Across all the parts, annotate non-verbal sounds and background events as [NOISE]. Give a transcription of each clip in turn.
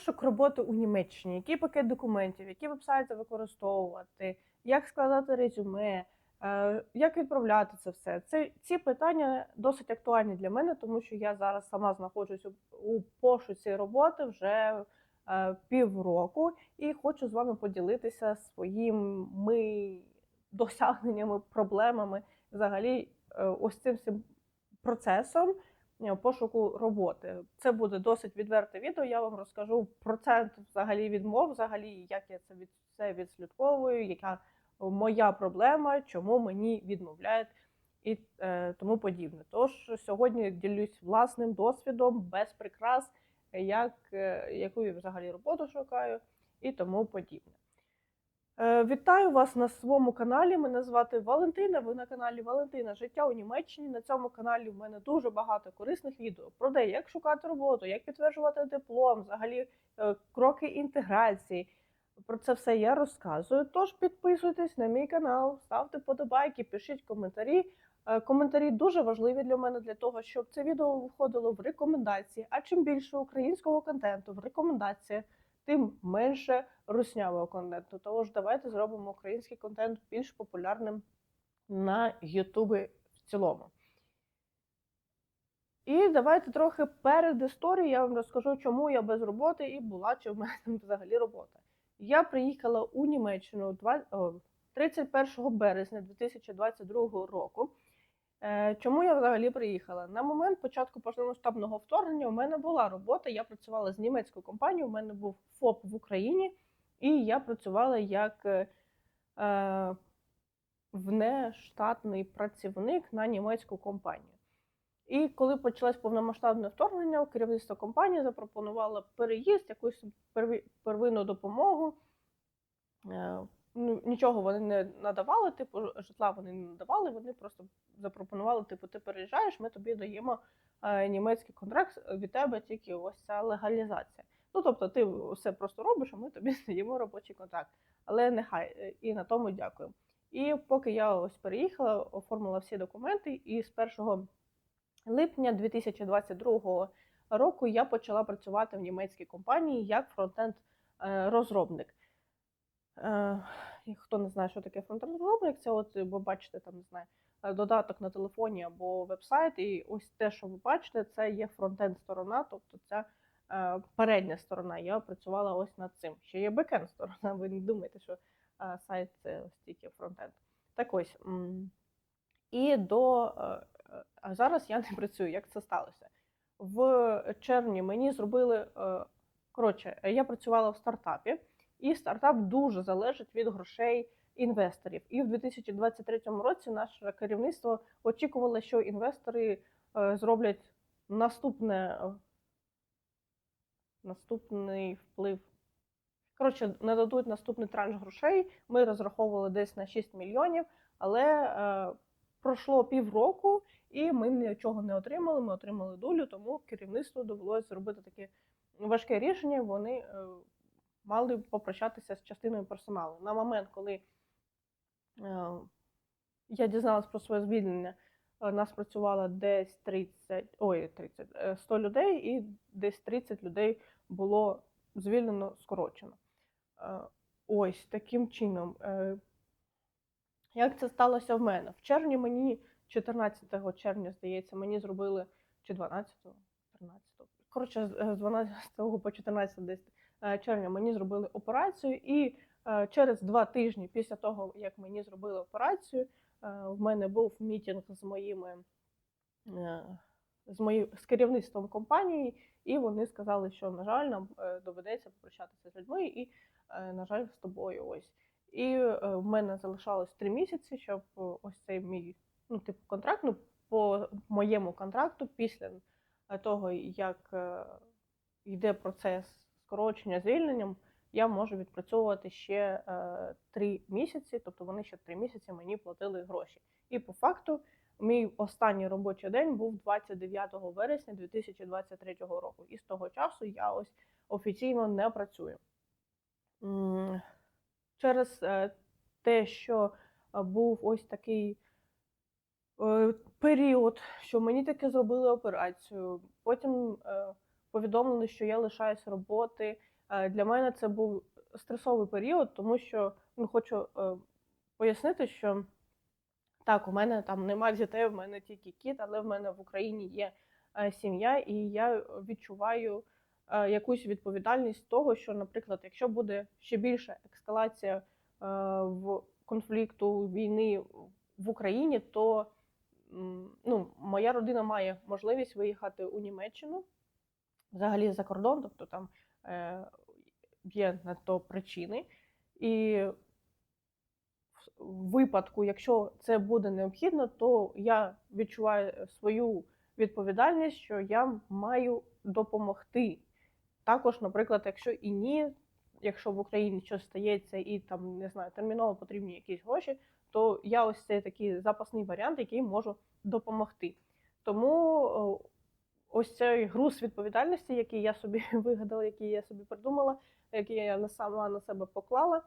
Пошук роботи у Німеччині, який пакет документів, які вебсайти використовувати, як складати резюме, е, як відправляти це все. Це ці питання досить актуальні для мене, тому що я зараз сама знаходжусь у, пошуці роботи вже е, півроку і хочу з вами поділитися своїми досягненнями, проблемами, взагалі, е, ось цим всім процесом пошуку роботи. Це буде досить відверте відео. Я вам розкажу процент взагалі відмов, взагалі, як я це від це відслідковую, яка моя проблема, чому мені відмовляють і е, тому подібне. Тож сьогодні ділюсь власним досвідом, без прикрас, як, е, яку я взагалі роботу шукаю і тому подібне. Е, Вітаю вас на своєму каналі. Мене звати Валентина. Ви на каналі Валентина Життя у Німеччині. На цьому каналі в мене дуже багато корисних відео про те, як шукати роботу, як підтверджувати диплом, взагалі е, кроки інтеграції. Про це все я розказую. Тож підписуйтесь на мій канал, ставте подобайки, пишіть коментарі. Е, Коментарі дуже важливі для мене для того, щоб це відео виходило в рекомендації. А чим більше українського контенту в рекомендації, тим менше руснявого контенту. Тож давайте зробимо український контент більш популярним на Ютубі в цілому. І давайте трохи перед історією я вам розкажу, чому я без роботи і була чи в мене там взагалі робота. Я приїхала у Німеччину два- о, 31 березня 2022 року. Е, Чому я взагалі приїхала? На момент початку повномасштабного вторгнення у мене була робота. Я працювала з німецькою компанією. У мене був ФОП в Україні, і я працювала як е, е, внештатний працівник на німецьку компанію. І коли почалось повномасштабне вторгнення, керівництво компанії запропонувало переїзд, якусь первинну допомогу. Е, Ну, нічого вони не надавали, типу, житла вони не надавали, вони просто запропонували, типу, ти переїжджаєш, ми тобі даємо е, німецький контракт, від тебе тільки ось ця легалізація. Ну, тобто, ти все просто робиш, а ми тобі [LAUGHS] даємо робочий контракт. Але нехай е, і на тому дякую. І поки я ось переїхала, оформила всі документи, і з 1 липня 2022 року я почала працювати в німецькій компанії як фронтенд е, розробник. Е, Хто не знає, що таке фронтенд розробник, це от ви бачите там, не знаю, е, додаток на телефоні або вебсайт, і ось те, що ви бачите, це є фронтенд сторона, тобто е, передня сторона. Я працювала ось над цим. Ще є бекенд сторона. [LAUGHS] Ви не думаєте, що е, сайт це ось тільки фронтенд. Так ось. І до е, е, а зараз я [LAUGHS] не працюю. Як це сталося? В червні мені зробили. е, Коротше, я працювала в стартапі, і стартап дуже залежить від грошей інвесторів. І в 2023 році наше керівництво очікувало, що інвестори е, зроблять наступне, наступний вплив. Коротше, нададуть наступний транш грошей. Ми розраховували десь на 6 мільйонів, але е, пройшло півроку, і ми нічого не отримали. Ми отримали долю, тому керівництву довелося зробити таке важке рішення. Вони е, мали попрощатися з частиною персоналу. На момент, коли е, я дізналась про своє звільнення, е, нас працювало десь 30, ой, 30, е, 100 людей, і десь 30 людей було звільнено скорочено. Е, Ось таким чином. Е, Як це сталося в мене? В червні мені, 14 червня, здається, мені зробили чи 12-го, 13-го. Коротше, з з 12 по 14 десь е, червня мені зробили операцію, і е, через два тижні після того, як мені зробили операцію, е, в мене був мітінг з моїми е, з мої, з керівництвом компанії, і вони сказали, що на жаль, нам е, доведеться попрощатися з людьми, і е, на жаль, з тобою ось. І е, в мене залишалось три місяці, щоб е, ось цей мій ну, типу контракт, ну по моєму контракту, після е, того, як е, йде процес скорочення звільненням, я можу відпрацьовувати ще е, три місяці, тобто вони ще три місяці мені платили гроші. І по факту мій останній робочий день був 29 вересня 2023 року. І з того часу я ось офіційно не працюю. Через е, те, що е, був ось такий період, що мені таки зробили операцію. Потім повідомлення, що я лишаюсь роботи. Е, Для мене це був стресовий період, тому що ну, хочу е, пояснити, що так, у мене там немає дітей, в мене тільки кіт, але в мене в Україні є е, сім'я, і я відчуваю якусь відповідальність того, що, наприклад, якщо буде ще більша ескалація в конфлікту війни в Україні, то ну, моя родина має можливість виїхати у Німеччину взагалі за кордон, тобто там е, є на то причини. І в випадку, якщо це буде необхідно, то я відчуваю свою відповідальність, що я маю допомогти. Також, наприклад, якщо і ні, якщо в Україні щось стається і там не знаю, терміново потрібні якісь гроші, то я ось це такий запасний варіант, який можу допомогти. Тому о, ось цей груз відповідальності, який я собі [LAUGHS] вигадала, який я собі придумала, який я сама на себе поклала,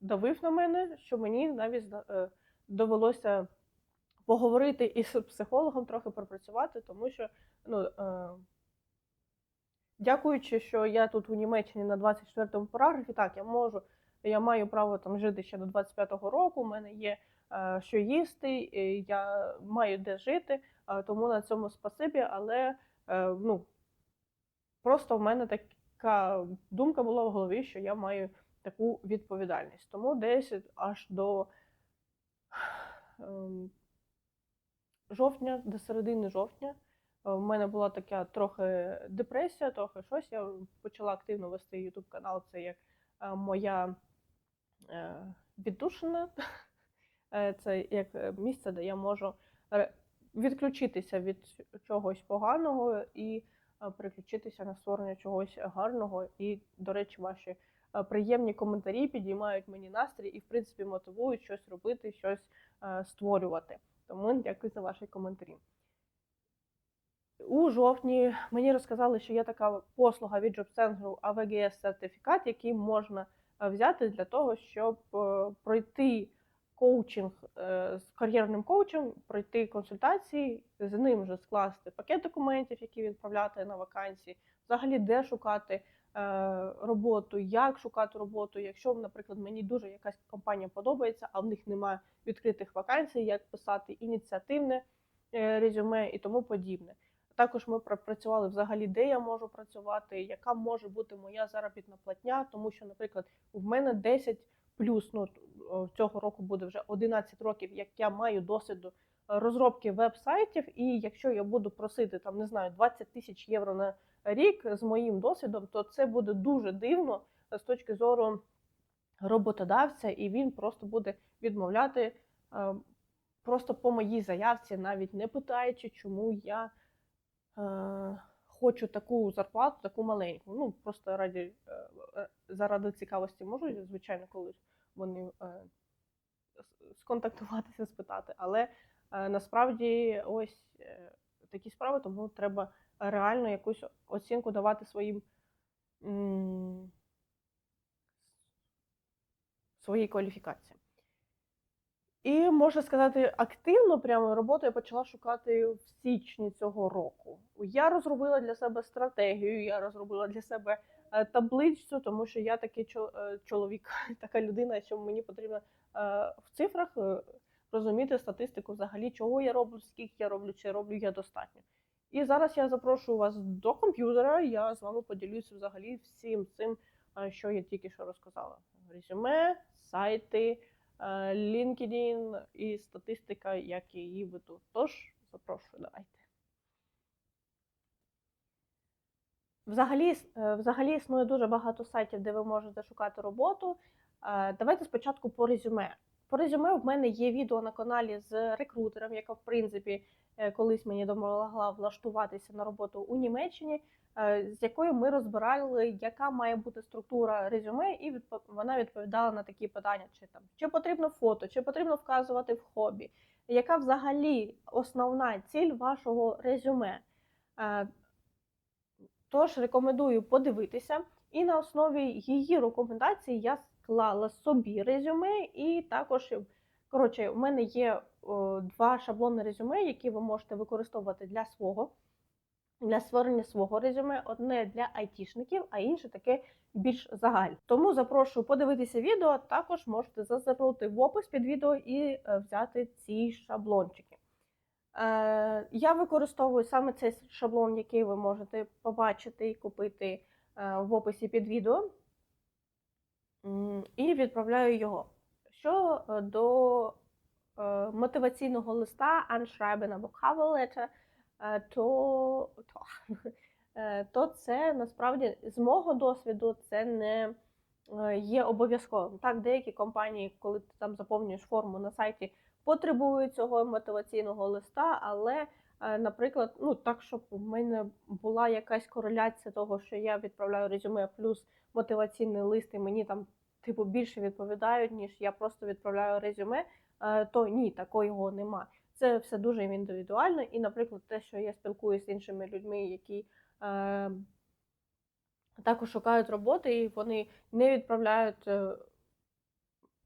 давив на мене, що мені навіть е, довелося поговорити із психологом, трохи пропрацювати, тому що ну, е, дякуючи, що я тут у Німеччині на 24-му параграфі, так, я можу, я маю право там жити ще до 25-го року, у мене є е, що їсти, я маю де жити, тому на цьому спасибі, але е, ну, просто в мене така думка була в голові, що я маю таку відповідальність. Тому десь аж до ем, жовтня, до середини жовтня, е, в мене була така трохи депресія, трохи щось. Я почала активно вести YouTube канал. Це як е, моя е, віддушина. [LAUGHS] Е, Це як е, місце, де я можу відключитися від чогось поганого і е, переключитися на створення чогось гарного. І, до речі, ваші е, приємні коментарі підіймають мені настрій і, в принципі, мотивують щось робити, щось е, створювати. Тому дякую за ваші коментарі. У жовтні мені розказали, що є така послуга від JobCenter AVGS сертифікат, який можна взяти для того, щоб пройти коучинг е, з кар'єрним коучем, пройти консультації, з ним же скласти пакет документів, які відправляти на вакансії, взагалі де шукати е, роботу, як шукати роботу. Якщо, наприклад, мені дуже якась компанія подобається, а в них немає відкритих вакансій, як писати ініціативне е, резюме і тому подібне. Також ми пропрацювали взагалі, де я можу працювати, яка може бути моя заробітна платня, тому що, наприклад, в мене 10 плюс, ну цього року буде вже 11 років, як я маю досвіду е, розробки веб-сайтів, і якщо я буду просити там, не знаю, 20 тисяч євро на рік з моїм досвідом, то це буде дуже дивно з точки зору роботодавця, і він просто буде відмовляти е, просто по моїй заявці, навіть не питаючи, чому я е, хочу таку зарплату, таку маленьку. Ну просто раді е, е, заради цікавості можу, звичайно, колись вони е, сконтактуватися, спитати. Але насправді ось такі справи, тому треба реально якусь оцінку давати своїм своїй кваліфікації. І можна сказати, активно прямо роботу я почала шукати в січні цього року. Я розробила для себе стратегію, я розробила для себе е, табличцю, тому що я такий е, чоловік, [LAUGHS] така людина, що мені потрібно е, в цифрах розуміти статистику взагалі, чого я роблю, скільки я роблю, чи роблю я достатньо. І зараз я запрошую вас до комп'ютера. Я з вами поділюся взагалі всім цим, що я тільки що розказала: резюме, сайти. Е, LinkedIn і статистика, як її веду. Тож запрошую, давайте. Взагалі, е, взагалі існує дуже багато сайтів, де ви можете шукати роботу. Е, Давайте спочатку по резюме. По резюме в мене є відео на каналі з рекрутером, яка, в принципі, колись мені допомогла влаштуватися на роботу у Німеччині, е, з якою ми розбирали, яка має бути структура резюме, і вона відповідала на такі питання: чи там чи потрібно фото, чи потрібно вказувати в хобі, яка взагалі основна ціль вашого резюме. Е, Тож рекомендую подивитися, і на основі її рекомендацій я склала собі резюме, і також, коротше, у мене є о, два шаблони резюме, які ви можете використовувати для свого для створення свого резюме, одне для айтішників, а інше таке більш загальне. Тому запрошую подивитися відео. Також можете зазирнути в опис під відео і е, взяти ці шаблончики. Е, Я використовую саме цей шаблон, який ви можете побачити і купити е, в описі під відео, і відправляю його. Що е, до е, мотиваційного листа Anschreiben або cover letter, е, то, то, [LAUGHS] то це насправді з мого досвіду це не є обов'язковим. Так, деякі компанії, коли ти там заповнюєш форму на сайті, потребують цього мотиваційного листа, але, наприклад, ну так, щоб в мене була якась кореляція того, що я відправляю резюме плюс мотиваційний лист, і мені там типу більше відповідають, ніж я просто відправляю резюме, е, то ні, такого нема. Це все дуже індивідуально. І, наприклад, те, що я спілкуюся з іншими людьми, які е, також шукають роботи, і вони не відправляють е,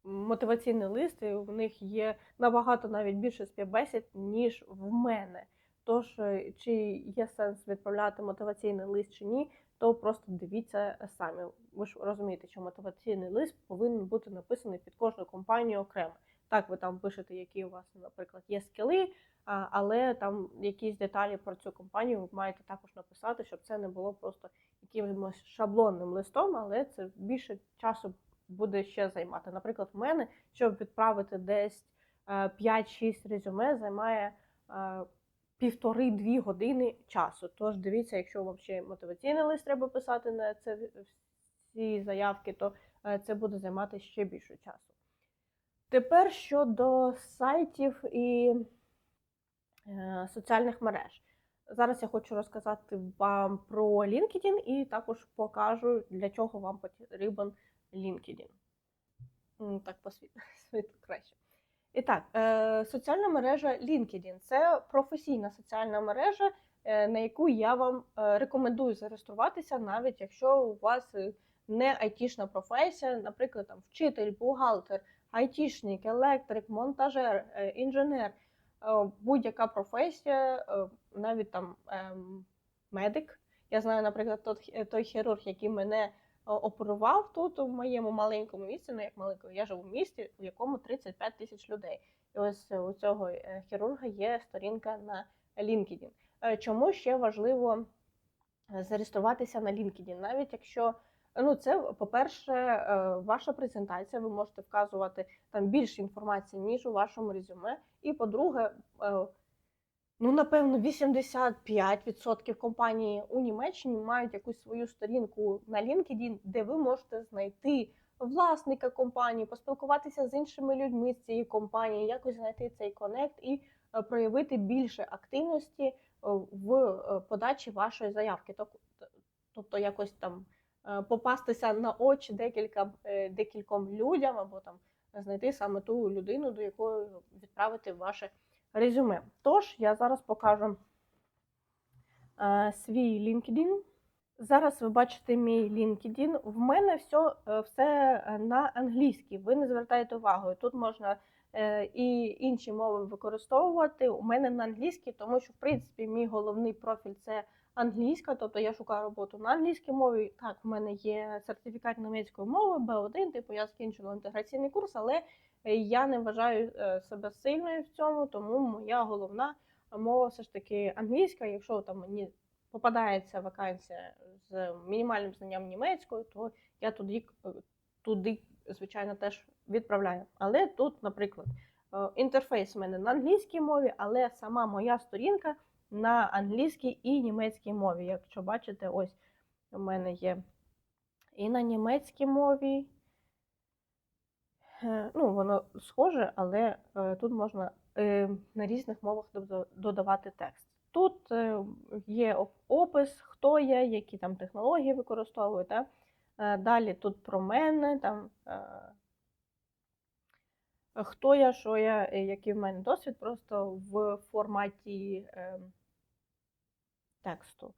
мотиваційний лист, в них є набагато навіть більше співбесід, ніж в. Тож, е, чи є сенс відправляти мотиваційний лист чи ні, то просто дивіться самі. Ви ж розумієте, що мотиваційний лист повинен бути написаний під кожну компанію окремо. Так, ви там пишете, які у вас, наприклад, є скіли, але там якісь деталі про цю компанію ви маєте також написати, щоб це не було просто якимось шаблонним листом, але це більше часу буде ще займати. Наприклад, в мене, щоб відправити десь е, 5-6 резюме, займає е, півтори-дві години часу. Тож дивіться, якщо вам ще мотиваційний лист треба писати на це всі заявки, то е, це буде займати ще більше часу. Тепер щодо сайтів і е, соціальних мереж. Зараз я хочу розказати вам про LinkedIn і також покажу, для чого вам потрібен LinkedIn. Так, по [LAUGHS] світу. Так, е, соціальна мережа LinkedIn це професійна соціальна мережа, е, на яку я вам е, рекомендую зареєструватися, навіть якщо у вас не айтішна професія, наприклад, там вчитель, бухгалтер, айтішник, електрик, монтажер, інженер, будь-яка професія, навіть там ем, медик. Я знаю, наприклад, той хірург, який мене оперував тут у моєму маленькому місті, ну як маленькому, я живу в місті, у якому 35 тисяч людей. І ось у цього е, хірурга є сторінка на LinkedIn. Е, Чому ще важливо е, зареєструватися на LinkedIn? Навіть якщо ну це, по-перше, ваша презентація, ви можете вказувати там більше інформації, ніж у вашому резюме. І по-друге, ну напевно, 85% компаній у Німеччині мають якусь свою сторінку на LinkedIn, де ви можете знайти власника компанії, поспілкуватися з іншими людьми з цієї компанії, якось знайти цей конект і е, проявити більше активності е, в е, подачі вашої заявки. Тобто якось там попастися на очі декілька, декільком людям або там знайти саме ту людину, до якої відправити ваше резюме. Тож я зараз покажу е, свій LinkedIn. Зараз ви бачите мій LinkedIn. В мене все, е, все на англійській. Ви не звертаєте увагу. Тут можна е, і інші мови використовувати. У мене на англійській, тому що в принципі мій головний профіль це англійська, тобто я шукаю роботу на англійській мові. Так, в мене є сертифікат німецької мови, B1, типу я скінчила інтеграційний курс, але я не вважаю е, себе сильною в цьому, тому моя головна мова все ж таки англійська. Якщо там мені попадається вакансія з мінімальним знанням німецької, то я туди, е, туди звичайно, теж відправляю. Але тут, наприклад, е, інтерфейс у мене на англійській мові, але сама моя сторінка на англійській і німецькій мові. Якщо бачите, ось у мене є і на німецькій мові. Е, Ну, воно схоже, але е, тут можна е, на різних мовах додавати текст. Тут є опис, хто я, які там технології використовую. Та? Далі тут про мене, там, хто я, що я, який в мене досвід, просто в форматі тексту.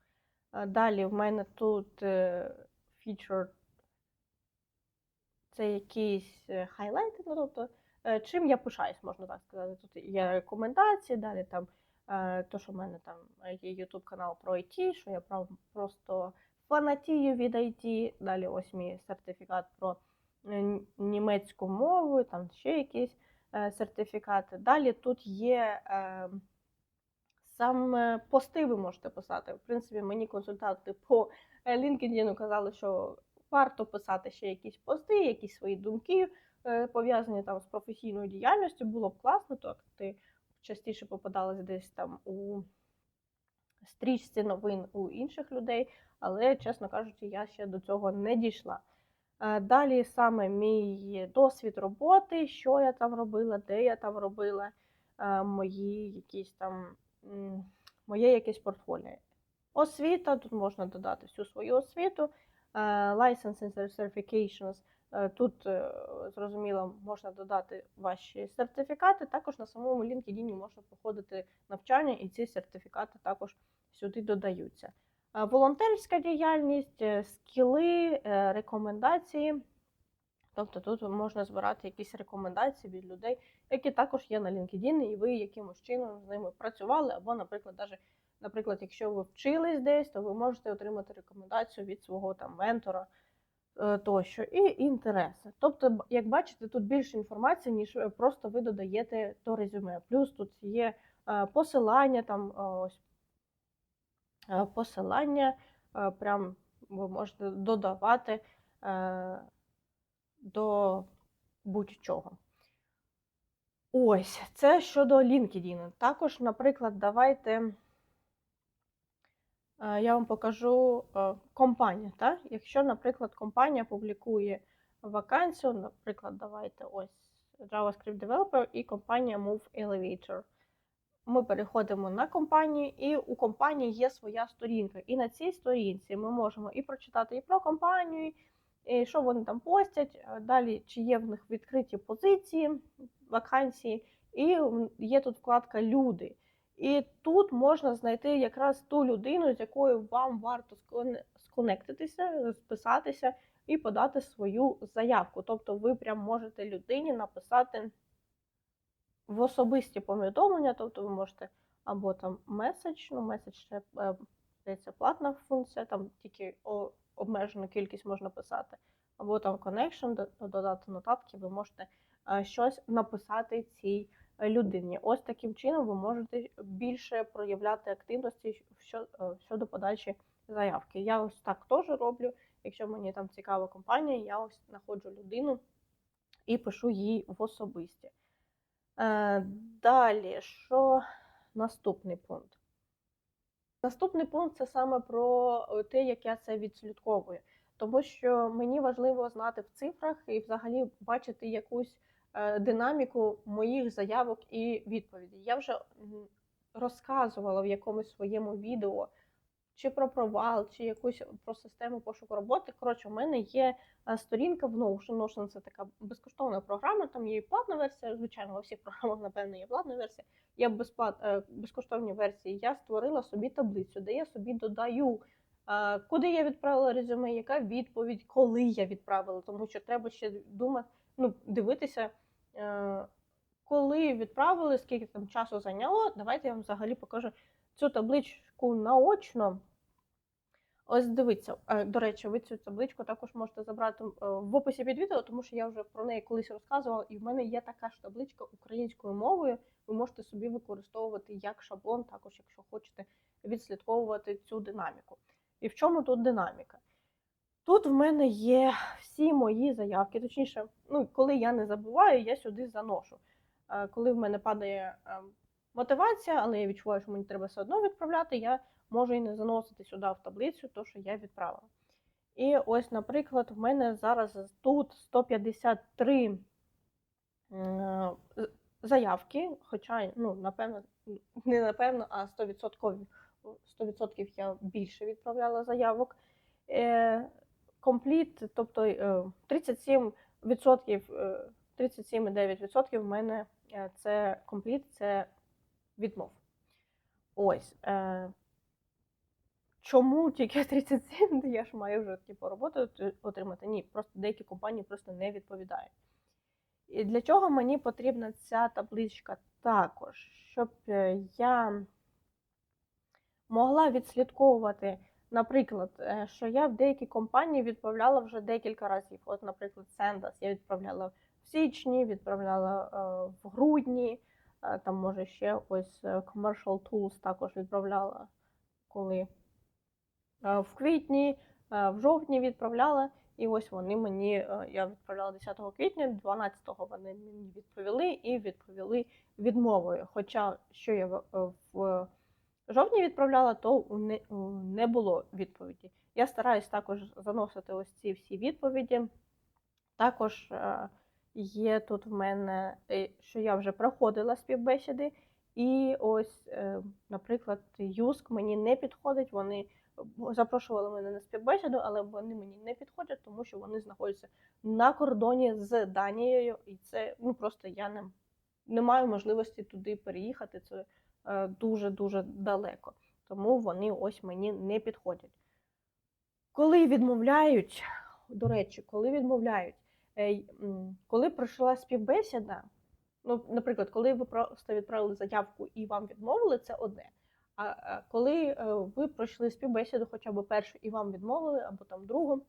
Далі в мене тут featured це якісь е, хайлайти, ну тобто, е, чим я пишаюсь, можна так сказати. Тут є рекомендації, далі там Е, То, що в мене там є YouTube канал про IT, що я просто фанатію від IT. Далі ось мій сертифікат про німецьку мову, там ще якісь сертифікати. Далі тут є е, саме пости ви можете писати. В принципі, мені консультанти по LinkedIn казали, що варто писати ще якісь пости, якісь свої думки е, пов'язані там з професійною діяльністю. Було б класно, так ти частіше попадалась десь там у стрічці новин у інших людей, але, чесно кажучи, я ще до цього не дійшла. Е, Далі саме мій досвід роботи, що я там робила, де я там робила, е, мої якісь там моє якесь портфоліо. Освіта, тут можна додати всю свою освіту, е, licensing and certifications, е, тут е, зрозуміло можна додати ваші сертифікати. Також на самому LinkedIn можна проходити навчання, і ці сертифікати також сюди додаються. Волонтерська діяльність, скіли, рекомендації. Тобто тут можна збирати якісь рекомендації від людей, які також є на LinkedIn, і ви якимось чином з ними працювали, або, наприклад, даже, наприклад, якщо ви вчились десь, то ви можете отримати рекомендацію від свого там ментора е, тощо, і інтереси. Тобто, як бачите, тут більше інформації, ніж е, просто ви додаєте до резюме. Плюс тут є е, посилання, там ось посилання, прям ви можете додавати до будь-чого. Ось, це щодо LinkedIn. Також, наприклад, давайте я вам покажу е, компанію. Так? Якщо, наприклад, компанія публікує вакансію, наприклад, давайте ось JavaScript Developer і компанія Move Elevator. Ми переходимо на компанію, і у компанії є своя сторінка. І на цій сторінці ми можемо і прочитати і про компанію, і що вони там постять. Далі, чи є в них відкриті позиції, вакансії, і є тут вкладка Люди. І тут можна знайти якраз ту людину, з якою вам варто сконектитися, списатися і подати свою заявку. Тобто ви прям можете людині написати в особисті повідомлення, тобто ви можете або там меседж, ну меседж ще е, здається, платна функція, там тільки обмежену кількість можна писати, або там connection, до- додати нотатки, ви можете е, щось написати цій людині. Ось таким чином ви можете більше проявляти активності е, щодо подачі заявки. Я ось так теж роблю. Якщо мені там цікава компанія, я ось знаходжу людину і пишу їй в особисті. Е, Далі, що наступний пункт? Наступний пункт це саме про е, те, як я це відслідковую. Тому що мені важливо знати в цифрах і взагалі бачити якусь динаміку моїх заявок і відповідей. Я вже розказувала в якомусь своєму відео чи про провал, чи якусь про систему пошуку роботи. Коротше, у мене є е, сторінка в Notion. Notion це така безкоштовна програма, там є і платна версія. Звичайно, у всіх програмах, напевно, є платна версія. Є безплат... е, безкоштовні версії. Я створила собі таблицю, де я собі додаю, е, куди я відправила резюме, яка відповідь, коли я відправила, тому що треба ще думати, ну, дивитися. Е, Коли відправили, скільки там часу зайняло, давайте я вам взагалі покажу цю табличку наочно. Ось дивіться, е, до речі, ви цю табличку також можете забрати е, в описі під відео, тому що я вже про неї колись розказувала, і в мене є така ж табличка українською мовою. Ви можете собі використовувати як шаблон, також, якщо хочете відслідковувати цю динаміку. І в чому тут динаміка? Тут в мене є всі мої заявки, точніше, ну, коли я не забуваю, я сюди заношу. Е, Коли в мене падає е, мотивація, але я відчуваю, що мені треба все одно відправляти, я можу і не заносити сюди в таблицю, то що я відправила. І ось, наприклад, в мене зараз тут 153 е, заявки, хоча, ну, напевно, не напевно, а 100%, 100% я більше відправляла заявок. Е, Компліт, тобто е, 37%, е, 37,9% в мене е, це компліт, це відмов. Ось. Е, Чому тільки 37? [LAUGHS] Я ж маю вже типу, роботу отримати. Ні, просто деякі компанії просто не відповідають. І для чого мені потрібна ця табличка також? Щоб е, я могла відслідковувати, наприклад, е, що я в деякі компанії відправляла вже декілька разів. От, наприклад, Sendus я відправляла в січні, відправляла е, в грудні, е, там може ще ось Commercial Tools також відправляла, коли в квітні, в жовтні відправляла. І ось вони мені, я відправляла 10 квітня, 12-го вони мені відповіли і відповіли відмовою. Хоча що я в жовтні відправляла, то не, було відповіді. Я стараюсь також заносити ось ці всі відповіді. Також е, є тут в мене, е, що я вже проходила співбесіди, і ось, е, наприклад, Юск мені не підходить. Вони запрошували мене на співбесіду, але вони мені не підходять, тому що вони знаходяться на кордоні з Данією, і це ну просто я не, не маю можливості туди переїхати. Це дуже-дуже далеко. Тому вони ось мені не підходять. Коли відмовляють, до речі, коли відмовляють, е, коли пройшла співбесіда, ну, наприклад, коли ви просто відправили заявку і вам відмовили, це одне. А е, коли е, ви пройшли співбесіду, хоча б першу, і вам відмовили, або там другу,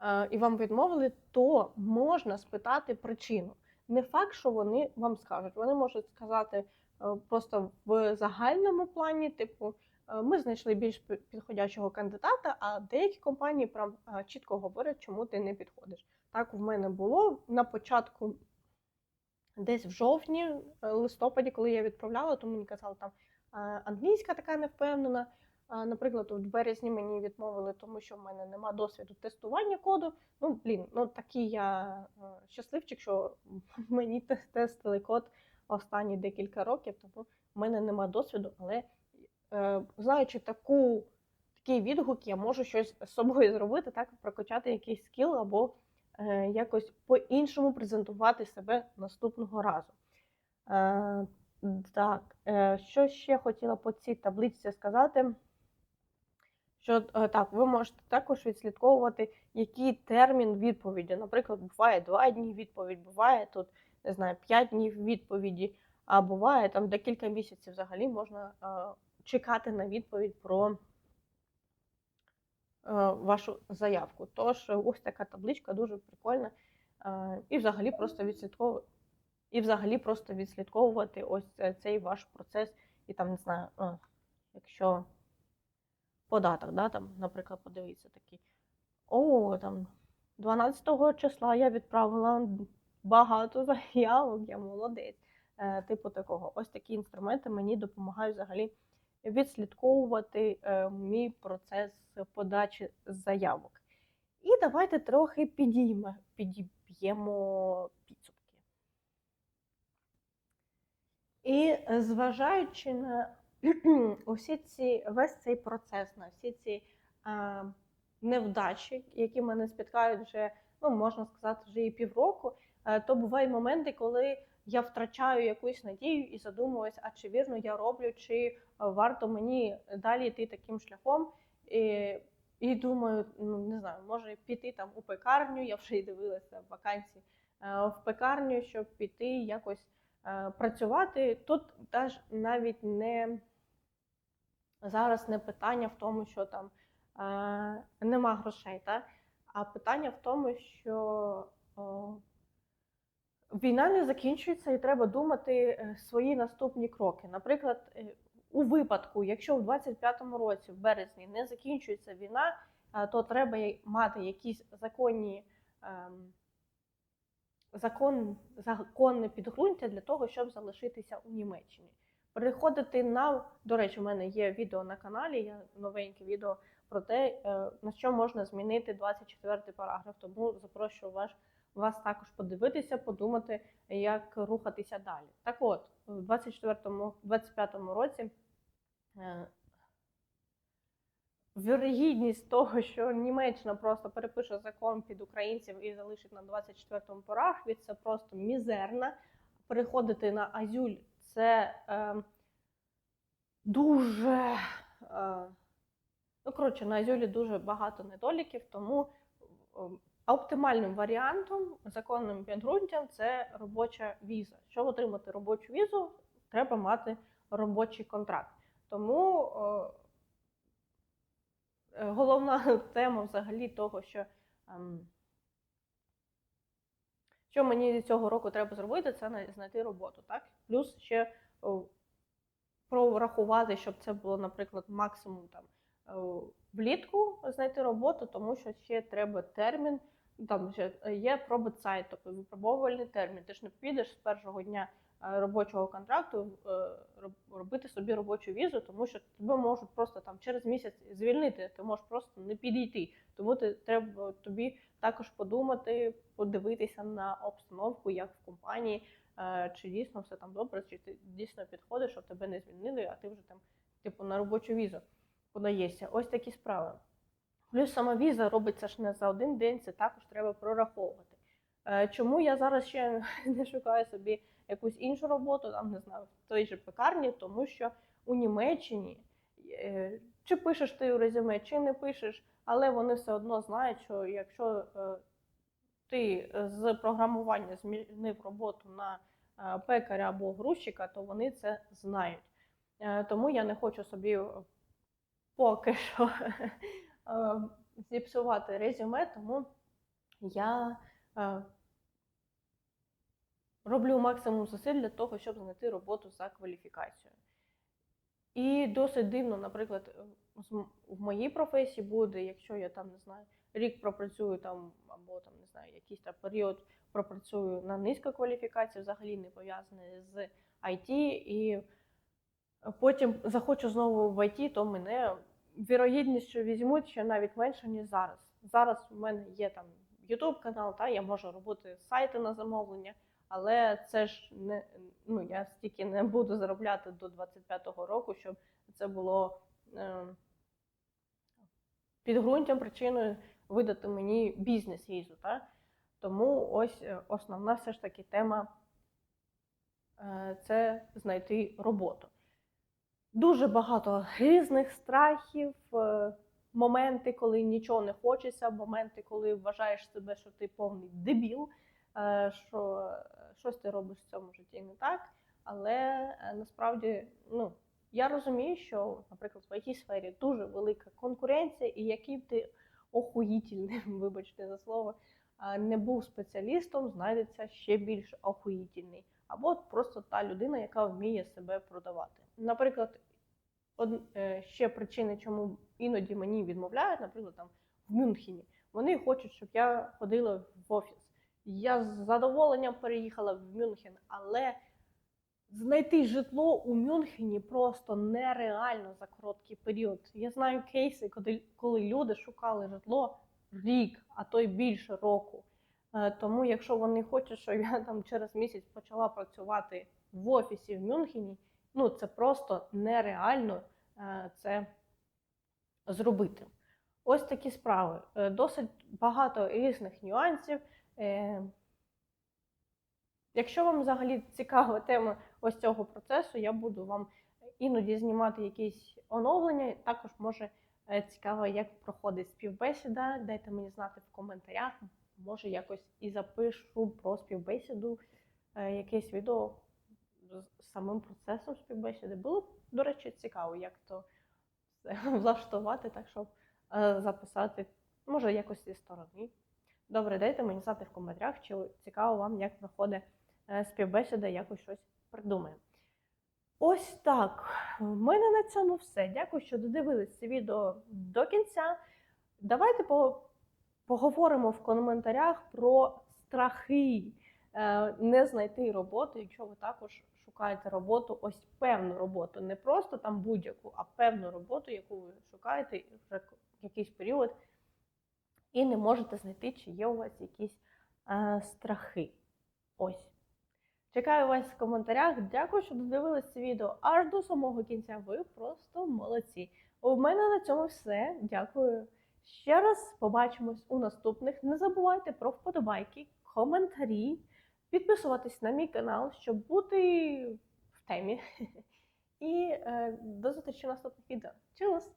е, і вам відмовили, то можна спитати причину. Не факт, що вони вам скажуть. Вони можуть сказати е, просто в загальному плані, типу, е, ми знайшли більш пі- підходящого кандидата, а деякі компанії прям е, чітко говорять, чому ти не підходиш. Так в мене було на початку, десь в жовтні, листопаді, коли я відправляла, то мені казали там англійська така невпевнена. Наприклад, в березні мені відмовили, тому що в мене нема досвіду тестування коду. Ну, блін, ну такий я е, щасливчик, що [LAUGHS] мені тестили код останні декілька років, тому в мене нема досвіду, але е, знаючи таку, такий відгук, я можу щось з собою зробити, так, прокачати якийсь скіл або е, якось по-іншому презентувати себе наступного разу. Так, що ще хотіла по цій табличці сказати? Що е, так, ви можете також відслідковувати, який термін відповіді. Наприклад, буває 2 дні відповідь, буває тут, не знаю, 5 днів відповіді, а буває там декілька місяців взагалі можна е, чекати на відповідь про е, вашу заявку. Тож ось така табличка дуже прикольна. І взагалі просто відслідковувати. І взагалі просто відслідковувати ось цей ваш процес, і там, не знаю, якщо податок, да, там, наприклад, подивіться такий. О, там 12 числа я відправила багато заявок, я молодець. Е, типу такого. Ось такі інструменти мені допомагають взагалі відслідковувати е, мій процес подачі заявок. І давайте трохи підійме, підіб'ємо підсумки. І зважаючи на [CLEARS THROAT] усі ці, весь цей процес, на всі ці е, невдачі, які мене спіткають вже, ну можна сказати, вже і півроку, е, то бувають моменти, коли я втрачаю якусь надію і задумуюсь, а чи вірно я роблю, чи варто мені далі йти таким шляхом. І, і думаю, ну не знаю, може піти там у пекарню, я вже й дивилася в вакансії е, в пекарню, щоб піти якось е, працювати. Тут теж навіть не зараз не питання в тому, що там е, нема грошей, та? а питання в тому, що о, війна не закінчується і треба думати е, свої наступні кроки. Наприклад, е, у випадку, якщо в 25-му році, в березні, не закінчується війна, е, то треба мати якісь законні. ем, Закон, законне підґрунтя для того, щоб залишитися у Німеччині. Переходити на, до речі, у мене є відео на каналі, є новеньке відео про те, е, на що можна змінити 24 параграф. Тому запрошую вас, вас також подивитися, подумати, як рухатися далі. Так от, у 24-му, 25-му році е, вірогідність того, що Німеччина просто перепише закон під українців і залишить на 24-му параграфі, це просто мізерна. Переходити на Азюль це е, дуже. Е, ну, коротше, на Азюлі дуже багато недоліків, тому е, оптимальним варіантом, законним підґрунтям це робоча віза. Щоб отримати робочу візу, треба мати робочий контракт. Тому е, е, головна [LAUGHS] тема взагалі того, що, ем, що мені цього року треба зробити, це най- знайти роботу. Так? Плюс ще прорахувати, щоб це було, наприклад, максимум там е, влітку знайти роботу, тому що ще треба термін. Там ще є пробит тобто випробовувальний термін. Ти ж не підеш з першого дня робочого контракту е, робити собі робочу візу, тому що тебе можуть просто там через місяць звільнити. Ти можеш просто не підійти. Тому ти треба тобі також подумати, подивитися на обстановку, як в компанії, е, чи дійсно все там добре, чи ти дійсно підходиш, щоб тебе не звільнили, а ти вже там, типу, на робочу візу подаєшся. Ось такі справи. Плюс сама віза робиться ж не за один день, це також треба прораховувати. Е, Чому я зараз ще [LAUGHS] не шукаю собі якусь іншу роботу, там не знаю, в той же пекарні, тому що у Німеччині е, чи пишеш ти у резюме, чи не пишеш, але вони все одно знають, що якщо е, ти з програмування змінив роботу на е, пекаря або грузчика, то вони це знають. Тому я не хочу собі поки що зіпсувати резюме, тому я роблю максимум зусиль для того, щоб знайти роботу за кваліфікацією. І досить дивно, наприклад, в моїй професії буде, якщо я там не знаю, рік пропрацюю там, або там не знаю, якийсь там період пропрацюю на низьку кваліфікацію, взагалі не пов'язаний з IT, і потім захочу знову в IT, то мене вірогідність, що візьмуть ще навіть менше, ніж зараз. Зараз у мене є там YouTube канал, та я можу робити сайти на замовлення, але це ж не ну я стільки не буду заробляти до 25-го року, щоб це було е, підґрунтям причиною видати мені бізнес-візу. Та? Тому ось е, основна все ж таки тема е, це знайти роботу. Дуже багато різних страхів, е, моменти, коли нічого не хочеться, моменти, коли вважаєш себе, що ти повний дебіл, е, що щось ти робиш в цьому житті не так. Але е, насправді, ну, я розумію, що, наприклад, в it сфері дуже велика конкуренція, і який б ти охуїтельний, [LAUGHS] вибачте за слово, не був спеціалістом, знайдеться ще більш охуїтельний. Або просто та людина, яка вміє себе продавати. Наприклад, од, е, ще причини, чому іноді мені відмовляють, наприклад, там в Мюнхені. Вони хочуть, щоб я ходила в офіс. Я з задоволенням переїхала в Мюнхен, але знайти житло у Мюнхені просто нереально за короткий період. Я знаю кейси, коли, люди шукали житло рік, а то й більше року. Е, Тому, якщо вони хочуть, щоб я там через місяць почала працювати в офісі в Мюнхені, ну це просто нереально е, це зробити. Ось такі справи. Е, Досить багато різних нюансів. Е, Якщо вам взагалі цікава тема ось цього процесу, я буду вам іноді знімати якісь оновлення. Також може е, цікаво, як проходить співбесіда. Дайте мені знати в коментарях. Може, якось і запишу про співбесіду, е, якесь відео з самим процесом співбесіди. Було б, до речі, цікаво, як то [LAUGHS] влаштувати, так щоб е, записати, може, якось зі сторони. Добре, дайте мені знати в коментарях, чи цікаво вам, як проходить е, співбесіда, якось щось придумаємо. Ось так. У мене на цьому все. Дякую, що додивились це відео до кінця. Давайте по- поговоримо в коментарях про страхи е, не знайти роботу, якщо ви також шукаєте роботу, ось певну роботу, не просто там будь-яку, а певну роботу, яку ви шукаєте вже якийсь період, і не можете знайти, чи є у вас якісь е, страхи. Ось. Чекаю вас в коментарях. Дякую, що додивились це відео аж до самого кінця. Ви просто молодці. У мене на цьому все. Дякую. Ще раз побачимось у наступних. Не забувайте про вподобайки, коментарі, підписуватись на мій канал, щоб бути в темі. [LAUGHS] І е, до зустрічі в наступних відео. Чус!